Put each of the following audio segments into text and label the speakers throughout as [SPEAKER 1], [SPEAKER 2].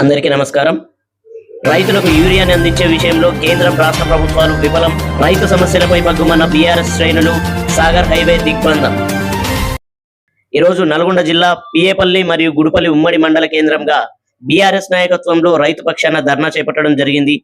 [SPEAKER 1] అందరికీ నమస్కారం. రైతులకు యూరియాని అందించే విషయంలో కేంద్రం రాష్ట్ర ప్రభుత్వాలు విఫలం. రైతు సమస్యలపై పగ్గుమన్న బీఆర్ఎస్ శ్రేణులు సాగర్ హైవే దిగ్బంధం. ఈరోజు నల్గొండ జిల్లా పిఏపల్లి మరియు గుడిపల్లి ఉమ్మడి మండల కేంద్రంగా బీఆర్ఎస్ నాయకత్వంలో రైతు పక్షాన ధర్నా చేపట్టడం జరిగింది.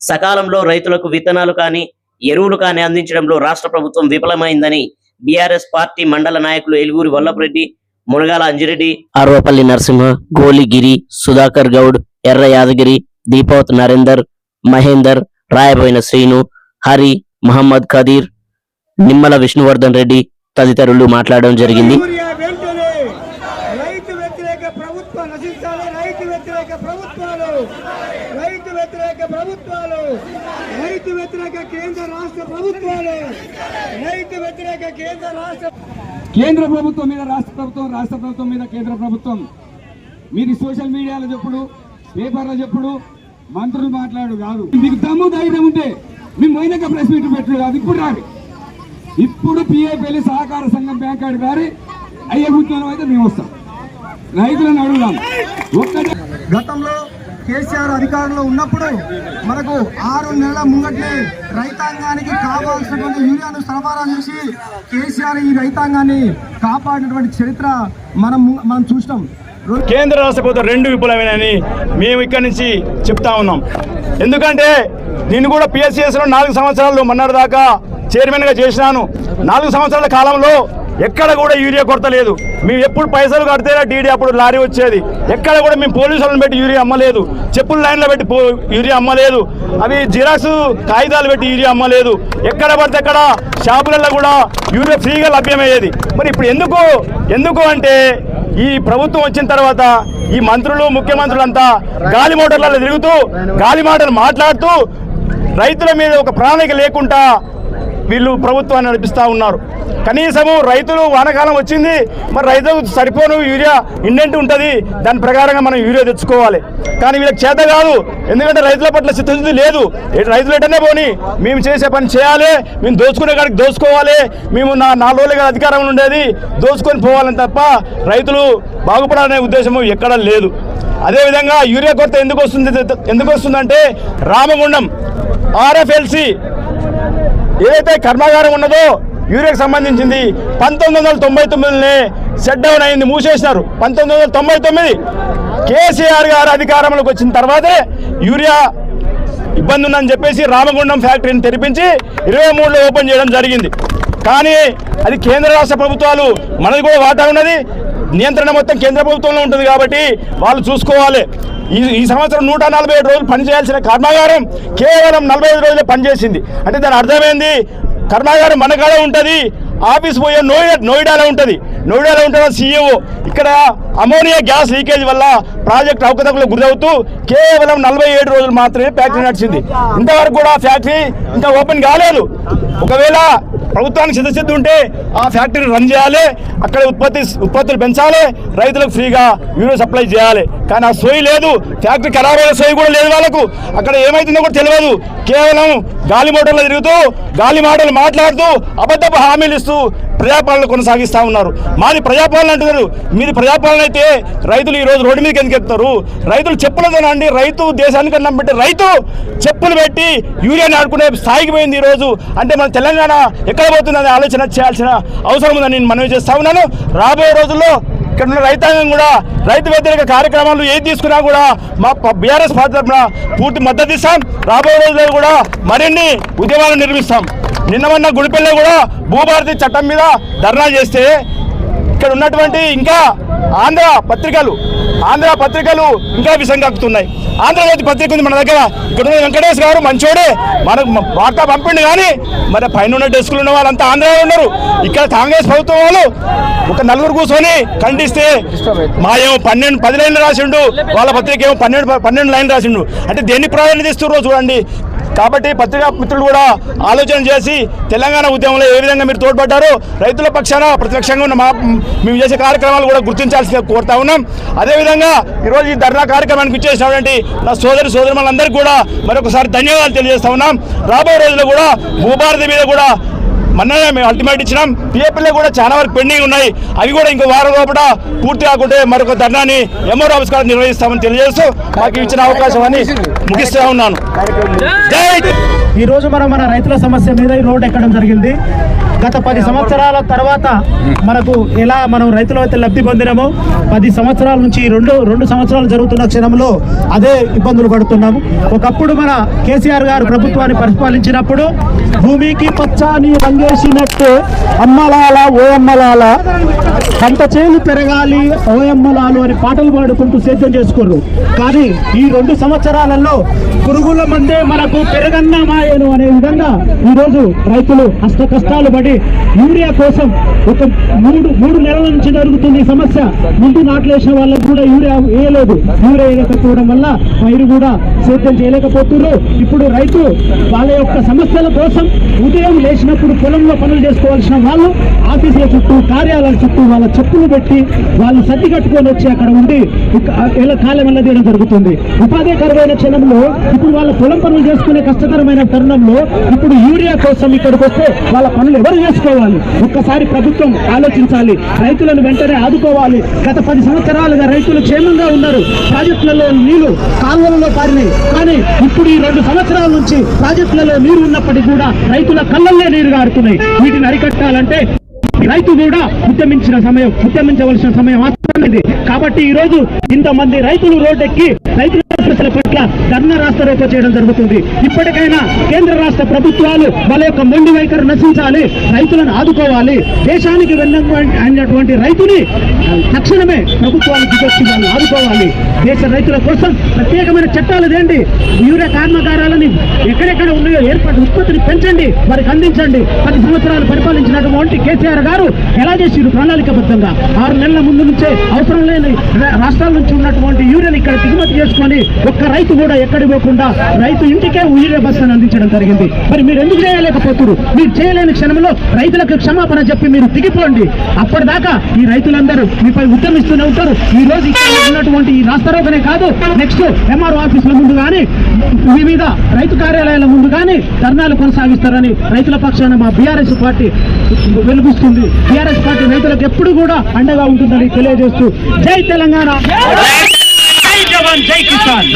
[SPEAKER 1] సకాలంలో రైతులకు విత్తనాలు కానీ ఎరువులు కానీ అందించడంలో రాష్ట్ర ప్రభుత్వం విఫలమైందని బీఆర్ఎస్ పార్టీ మండల నాయకులు ఎలుగురి వల్లభరెడ్డి మునగాల అంజిరెడ్డి అరవపల్లి నరసింహ గోలిగిరి సుధాకర్ గౌడ్ ఎర్ర యాదగిరి దీపవత్ నరేందర్ మహేందర్ రాయబోయిన శ్రీను హరి మహమ్మద్ ఖదీర్ నిమ్మల విష్ణువర్ధన్ రెడ్డి తదితరులు మాట్లాడడం జరిగింది.
[SPEAKER 2] రైతు వ్యతిరేక ప్రభుత్వాలు రైతు వ్యతిరేక కేంద్ర రాష్ట్ర ప్రభుత్వాలు రైతు వ్యతిరేక కేంద్ర రాష్ట్ర కేంద్ర ప్రభుత్వం మీద రాష్ట్ర ప్రభుత్వం రాష్ట్ర ప్రభుత్వం మీద కేంద్ర ప్రభుత్వం. మీరు సోషల్ మీడియాలో చెప్పుడు పేపర్లో చెప్పుడు మంత్రులు మాట్లాడు కాదు. మీకు దమ్ము ధైర్యం ఉంటే మేము పోయినాక ప్రెస్ మీట్ పెట్టు కాదు ఇప్పుడు రారు ఇప్పుడు పిఐపల్లి సహకార సంఘం బ్యాంక్ కాడి గారి అయ్యే ఉద్యోగం అయితే మేము వస్తాం. రైతులను అడుగుదాం. ఒక్కటే
[SPEAKER 3] గతంలో కేసీఆర్ అధికారంలో ఉన్నప్పుడు మనకు ఆరు నెలల ముంగట్లే రైతాంగానికి కావాల్సినటువంటి యూరియాను సరఫరా చేసి కేసీఆర్ ఈ రైతాంగాన్ని కాపాడినటువంటి చరిత్ర మనం మనం చూసినాం.
[SPEAKER 4] కేంద్ర రాష్ట్ర ప్రభుత్వం రెండు విఫలమైనని మేము ఇక్కడి నుంచి చెప్తా ఉన్నాం. ఎందుకంటే నేను కూడా పిఎస్సిఎస్లో నాలుగు సంవత్సరాలు మొన్నటి దాకా చైర్మన్గా చేసినాను. నాలుగు సంవత్సరాల కాలంలో ఎక్కడ కూడా యూరియా కొరత లేదు. మేము ఎప్పుడు పైసలు కడితేనే డీడీ అప్పుడు లారీ వచ్చేది. ఎక్కడ కూడా మేము పోలీసులను పెట్టి యూరియా అమ్మలేదు. చెప్పుల లైన్లో పెట్టి పో- యూరియా అమ్మలేదు. అవి జిరాక్స్ కాగితాలు పెట్టి యూరియా అమ్మలేదు. ఎక్కడ పడితే అక్కడ షాపులలో కూడా యూరియా ఫ్రీగా లభ్యమయ్యేది. మరి ఇప్పుడు ఎందుకు ఎందుకు అంటే ఈ ప్రభుత్వం వచ్చిన తర్వాత ఈ మంత్రులు ముఖ్యమంత్రులంతా గాలి మోటార్లలో తిరుగుతూ గాలి మాటలు మాట్లాడుతూ రైతుల మీద ఒక ప్రణాళిక లేకుండా వీళ్ళు ప్రభుత్వాన్ని నడిపిస్తూ ఉన్నారు. కనీసము రైతులు వానకాలం వచ్చింది మరి రైతులకు సరిపోను యూరియా ఇండెంట్ ఉంటుంది దాని ప్రకారంగా మనం యూరియా తెచ్చుకోవాలి. కానీ వీళ్ళకి చేత కాదు ఎందుకంటే రైతుల పట్ల చిత్తశుద్ధి లేదు. రైతులు ఎటనే పోని మేము చేసే పని చేయాలి మేము దోచుకునే కాడికి దోచుకోవాలి మేము నా నాలుగు రోజులుగా అధికారం ఉండేది దోచుకొని పోవాలని తప్ప రైతులు బాగుపడాలనే ఉద్దేశం ఎక్కడా లేదు. అదేవిధంగా యూరియా కొరత ఎందుకు వస్తుంది ఎందుకు వస్తుందంటే రామగుండం ఆర్ఎఫ్ఎల్సి ఏదైతే కర్మాగారం ఉన్నదో యూరియాకి సంబంధించింది పంతొమ్మిది వందల తొంభై తొమ్మిదినే షట్ డౌన్ అయింది మూసేసినారు. పంతొమ్మిది వందల తొంభై తొమ్మిది కేసీఆర్ గారు అధికారంలోకి వచ్చిన తర్వాతే యూరియా ఇబ్బంది ఉందని చెప్పేసి రామగుండం ఫ్యాక్టరీని తెరిపించి ఇరవై మూడులో ఓపెన్ చేయడం జరిగింది. కానీ అది కేంద్ర రాష్ట్ర ప్రభుత్వాలు మనది కూడా వాటా ఉన్నది. నియంత్రణ మొత్తం కేంద్ర ప్రభుత్వంలో ఉంటుంది కాబట్టి వాళ్ళు చూసుకోవాలి. ఈ ఈ సంవత్సరం నూట నలభై ఏడు రోజులు పనిచేయాల్సిన కర్మాగారం కేవలం నలభై ఐదు రోజులే పనిచేసింది అంటే దాని అర్థమైంది కర్మాగారం మన కాడ ఉంటుంది ఆఫీస్ పోయే నోయిడా నోయిడాలో ఉంటుంది. నోయిడాలో ఉంటున్న సీఈఓ ఇక్కడ అమోనియా గ్యాస్ లీకేజ్ వల్ల ప్రాజెక్ట్ అవకతవకలు గురవుతూ కేవలం నలభై ఏడు రోజులు మాత్రమే ఫ్యాక్టరీ నడిచింది. ఇంతవరకు కూడా ఫ్యాక్టరీ ఇంకా ఓపెన్ కాలేదు. ఒకవేళ ప్రభుత్వానికి సిద్ధసిద్ధి ఉంటే ఆ ఫ్యాక్టరీ రన్ చేయాలి అక్కడ ఉత్పత్తి ఉత్పత్తులు పెంచాలి రైతులకు ఫ్రీగా యూరియా సప్లై చేయాలి. కానీ ఆ సోయి లేదు. ఫ్యాక్టరీ ఖరాబ్ అయిన సోయి కూడా లేదు వాళ్ళకు. అక్కడ ఏమైతుందో కూడా తెలియదు. కేవలం గాలి మోటార్లు తిరుగుతూ గాలి మాటలు మాట్లాడుతూ అబద్ధపు హామీలు ఇస్తూ ప్రజాపాలన కొనసాగిస్తా ఉన్నారు. మాది ప్రజాపాలన అంటున్నారు. మీది ప్రజాపాలన అయితే రైతులు ఈరోజు రోడ్డు మీదకి ఎందుకు ఎత్తారు రైతులు చెప్పులతోనండి రైతు దేశానికి అన్నం పెట్టి రైతు చెప్పులు పెట్టి యూరియాని ఆడుకునే స్థాయికి పోయింది ఈరోజు అంటే మన తెలంగాణ ఎక్కడ పోతుందని ఆలోచన చేయాల్సిన అవసరం ఉందని నేను మనవి చేస్తా ఉన్నాను. రాబోయే రోజుల్లో ఇక్కడ ఉన్న రైతాంగం కూడా రైతు వ్యతిరేక కార్యక్రమాలు ఏది తీసుకున్నా కూడా మా బీఆర్ఎస్ పార్టీ తరఫున పూర్తి మద్దతు ఇస్తాం. రాబోయే రోజుల్లో కూడా మరిన్ని ఉద్యమాలు నిర్మిస్తాం. నిన్న మొన్న గుడిపల్లి కూడా భూభారతి చట్టం మీద ధర్నా చేస్తే ఇక్కడ ఉన్నటువంటి ఇంకా ఆంధ్ర పత్రికలు ఆంధ్ర పత్రికలు ఇంకా విసంగక్కుతున్నాయి ఆంధ్రజ్యోతి పత్రిక ఉంది మన దగ్గర. ఇక్కడ ఉన్న వెంకటేష్ గారు మంచోడే. మనకు మ- వార్త పంపిండు కానీ మరి పైన ఉన్న డెస్కులు ఉన్న వాళ్ళంతా ఆంధ్రలో ఉన్నారు. ఇక్కడ కాంగ్రెస్ ప్రభుత్వం వాళ్ళు ఒక నలుగురు కూర్చొని ఖండిస్తే మా ఏమో పన్నెండు పది లైన్లు రాసిండు. వాళ్ళ పత్రిక ఏమో పన్నెండు పన్నెండు లైన్లు రాసిండు. అంటే దేన్ని ప్రాధాన్యత ఇస్తున్నారో చూడండి. కాబట్టి పత్రికా మిత్రులు కూడా ఆలోచన చేసి తెలంగాణ ఉద్యమంలో ఏ విధంగా మీరు తోడ్పడ్డారో రైతుల పక్షాన ప్రతిపక్షంగా ఉన్న మా మేము చేసే కార్యక్రమాలు కూడా గుర్తించాల్సి కోరుతా ఉన్నాం. అదేవిధంగా ఈరోజు ఈ ధర్నా కార్యక్రమానికి ఇచ్చేసినటువంటి నా సోదరి సోదరులందరికీ కూడా మరొకసారి ధన్యవాదాలు తెలియజేస్తా ఉన్నాం. రాబోయే రోజుల్లో కూడా భూభారతి మీద కూడా మొన్ననే మేము అల్టిమేట్ ఇచ్చినాం. పిఏపీలో కూడా చాలా వరకు పెండింగ్ ఉన్నాయి. అవి కూడా ఇంకో వారం లోపల పూర్తి కాకుంటే మరొక ధర్నాని ఎంఆర్ ఆఫీస్ కాడ నిర్వహిస్తామని తెలియజేస్తూ మాకు ఇచ్చిన అవకాశం అని ముగిస్తూ ఉన్నాను.
[SPEAKER 5] ఈ రోజు మనం మన రైతుల సమస్య మీద ఈ రోడ్ ఎక్కడం జరిగింది. గత పది సంవత్సరాల తర్వాత మనకు ఎలా మనం రైతులు అయితే లబ్ధి పొందినామో పది సంవత్సరాల నుంచి రెండు రెండు సంవత్సరాలు జరుగుతున్న క్షణంలో అదే ఇబ్బందులు పడుతున్నాము. ఒకప్పుడు మన కేసీఆర్ గారు ప్రభుత్వాన్ని పరిపాలించినప్పుడు భూమికి పచ్చాని రంగేసినట్టు అమ్మలాల ఓ అమ్మలాల పంట చేలు పెరగాలి ఓయమ్మలాలు అని పాటలు పాడుకుంటూ సేద్యం చేసుకుర్రు. కానీ ఈ రెండు సంవత్సరాలలో పురుగుల మందే మనకు పెరగన్నమాయను అనే విధంగా ఈరోజు రైతులు అష్ట కష్టాలు పడి యూరియా కోసం ఒక మూడు మూడు నెలల నుంచి జరుగుతుంది ఈ సమస్య ముందు నాట్లేసిన వాళ్ళకు కూడా యూరియా వేయలేదు. యూరియా వేయకపోవడం వల్ల పైరు కూడా సేద్యం చేయలేకపోతున్నారు. ఇప్పుడు రైతు వాళ్ళ యొక్క సమస్యల కోసం ఉదయం లేచినప్పుడు పొలంలో పనులు చేసుకోవాల్సిన వాళ్ళు ఆఫీసుల చుట్టూ కార్యాలయాల చుట్టూ వాళ్ళ చెప్పులు పెట్టి వాళ్ళు సర్ది కట్టుకొని వచ్చి అక్కడ ఉండి ఇలా కాలం వెళ్ళదీయడం జరుగుతుంది. ఉపాధి కరమైన క్షణంలో ఇప్పుడు వాళ్ళ పొలం పనులు చేసుకునే కష్టతరమైన తరుణంలో ఇప్పుడు యూరియా కోసం ఇక్కడికి వస్తే వాళ్ళ పనులు ఎవరు చేసుకోవాలి? ఒక్కసారి ప్రభుత్వం ఆలోచించాలి. రైతులను వెంటనే ఆదుకోవాలి. గత పది సంవత్సరాలుగా రైతులు క్షేమంగా ఉన్నారు. ప్రాజెక్టులలో నీళ్ళు కాలువలలో పారినాయి. కానీ ఇప్పుడు ఈ రెండు సంవత్సరాల నుంచి ప్రాజెక్టులలో నీరు ఉన్నప్పటికీ కూడా రైతుల కళ్ళల్లో నీరు గారుతున్నాయి. వీటిని అరికట్టాలంటే రైతు కూడా ఉద్యమించిన సమయం ఉద్యమించవలసిన సమయం మాత్రమే కాబట్టి ఈ రోజు ఇంతమంది రైతులు రోడ్డెక్కి రైతుల సమస్యల పట్ల ధర్నా రాష్ట్ర చేయడం జరుగుతుంది. ఇప్పటికైనా కేంద్ర రాష్ట్ర ప్రభుత్వాలు వాళ్ళ యొక్క మొండి వైఖరి నశించాలి రైతులను ఆదుకోవాలి దేశానికి వెళ్ళినటువంటి రైతుని తక్షణమే ప్రభుత్వాలు దిగొచ్చి వాళ్ళు ఆదుకోవాలి. దేశ రైతుల కోసం ప్రత్యేకమైన చట్టాలు తేండి యూరియా కర్మాగారాలని ఎక్కడెక్కడ ఉన్నాయో ఏర్పాటు ఉత్పత్తిని పెంచండి వారికి అందించండి. పది సంవత్సరాలు పరిపాలించినటువంటి కేసీఆర్ గారు ఎలా చేసిరు ప్రణాళికబద్ధంగా? ఆరు నెలల ముందు నుంచే అవసరం లేని రాష్ట్రాల నుంచి ఉన్నటువంటి యూరియాని ఇక్కడ దిగుమతి చేసుకొని ఒక్క రైతు కూడా ఎక్కడిపోకుండా రైతు ఇంటికే ఉయ్యే బస్సును అందించడం జరిగింది. మరి మీరు ఎందుకు చేయలేకపోతున్నారు? మీరు చేయలేని క్షణంలో రైతులకు క్షమాపణ చెప్పి మీరు దిగిపోండి. అప్పటిదాకా ఈ రైతులందరూ మీపై ఉద్యమిస్తూనే ఉంటారు. ఈ రోజు ఉన్నటువంటి ఈ రాస్తారోకనే కాదు నెక్స్ట్ ఎంఆర్ఓ ఆఫీసుల ముందు కానీ వివిధ రైతు కార్యాలయాల ముందు కానీ ధర్నాలు కొనసాగిస్తారని రైతుల పక్షాన మా బీఆర్ఎస్ పార్టీ వెలుగుస్తుంది. బీఆర్ఎస్ పార్టీ రైతులకు ఎప్పుడు కూడా అండగా ఉంటుందని తెలియజేస్తూ జై తెలంగాణ. జై జవాన్ జై కిసాన్